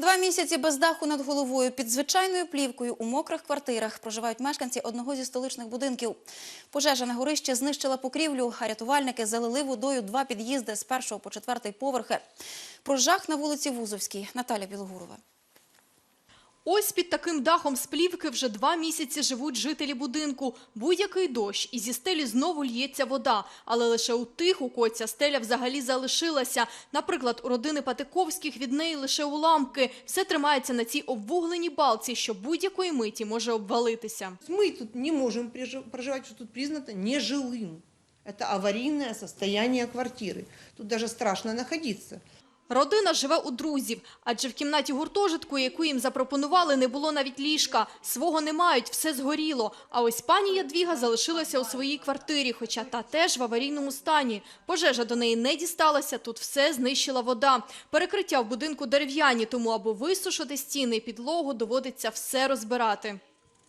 Два місяці без даху над головою під звичайною плівкою у мокрих квартирах проживають мешканці одного зі столичних будинків. Пожежа на горищі знищила покрівлю, а рятувальники залили водою два під'їзди з першого по четвертий поверхи. Про жах на вулиці Вузовській Наталя Білогурова. Ось під таким дахом з плівки вже два місяці живуть жителі будинку. Будь-який дощ, і зі стелі знову л'ється вода. Але лише у тих, у кого ця стеля взагалі залишилася. Наприклад, у родини Патиковських від неї лише уламки. Все тримається на цій обвугленій балці, що будь-якої миті може обвалитися. Мы тут не можем прижи- проживать, что тут признано нежилым. Это аварийное состояние квартиры. Тут даже страшно находиться. Родина живе у друзів, адже в кімнаті гуртожитку, яку їм запропонували, не було навіть ліжка. Свого не мають, все згоріло. А ось пані Ядвіга залишилася у своїй квартирі, хоча та теж в аварійному стані. Пожежа до неї не дісталася, тут все знищила вода. Перекриття в будинку дерев'яні, тому аби висушити стіни і підлогу, доводиться все розбирати.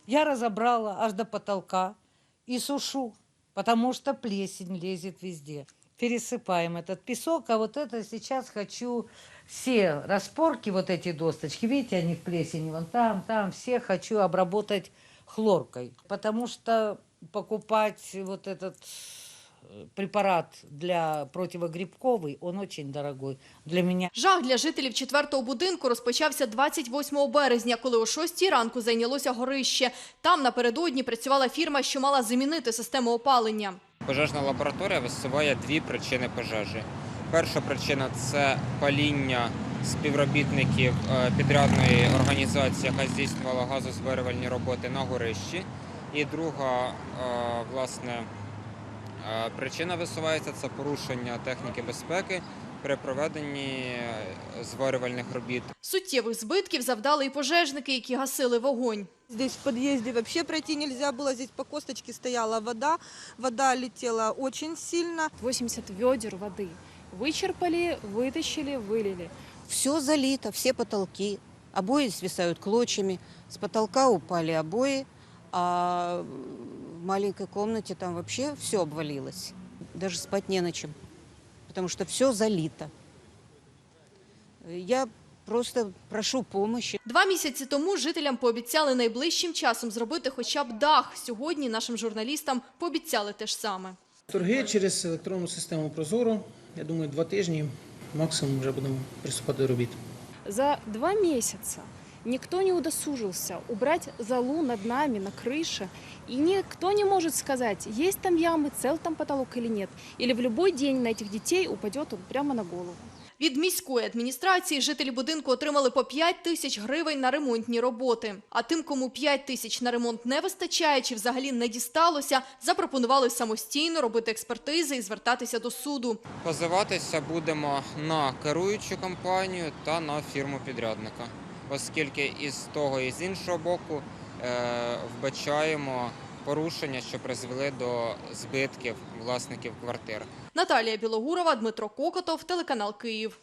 Я разобрала аж до потолка и сушу, потому что плесень лезет везде Пересыпаем этот песок, а вот это сейчас хочу все распорки, вот эти досточки, видите, они в плесени, вон там, там, все хочу обработать хлоркой, потому что покупать вот этот э, препарат для противогрибковый, он очень дорогой для меня. Жах для жителів четвертого будинку розпочався 28 березня, коли о 6 ранку зайнялося горище. Там напередодні працювала фірма, що мала замінити систему опалення. Пожежна лабораторія висуває дві причини пожежі. Перша причина це паління співробітників е, підрядної організації, яка здійснювала газозварювальні роботи на горищі. І друга е, власне е, причина висувається це порушення техніки безпеки при проведенні е, зварювальних робіт Суттєвих збитків завдали і пожежники, які гасили вогонь. Здесь в подъезде вообще пройти нельзя было, здесь по косточке стояла вода, вода летела очень сильно. 80 ведер воды. Вычерпали, вытащили, вылили. Все залито, все потолки. Обои свисают клочьями. С потолка упали обои, а в маленькой комнате там вообще все обвалилось. Даже спать не на чем, потому что все залито. Я просто прошу помощи. Два місяці тому жителям пообіцяли найближчим часом зробити хоча б дах. Сьогодні нашим журналістам пообіцяли те ж саме. Торги через електронну систему Прозоро. Я думаю, два тижні максимум вже будемо приступати до робіт. За два месяца никто не удосужился убрать залу над нами на крыше. И никто не может сказать, есть там ямы, цел там потолок или нет. Или в любой день на этих детей упадет он прямо на голову. Від міської адміністрації жителі будинку отримали по 5 тисяч гривень на ремонтні роботи. А тим, кому 5 тисяч на ремонт не вистачає чи взагалі не дісталося, запропонували самостійно робити експертизи і звертатися до суду. Позиватися будемо на керуючу компанію та на фірму підрядника, оскільки із того і з іншого боку е, вбачаємо порушення, що призвели до збитків власників квартир. Наталія Білогурова, Дмитро Кокотов, телеканал Київ.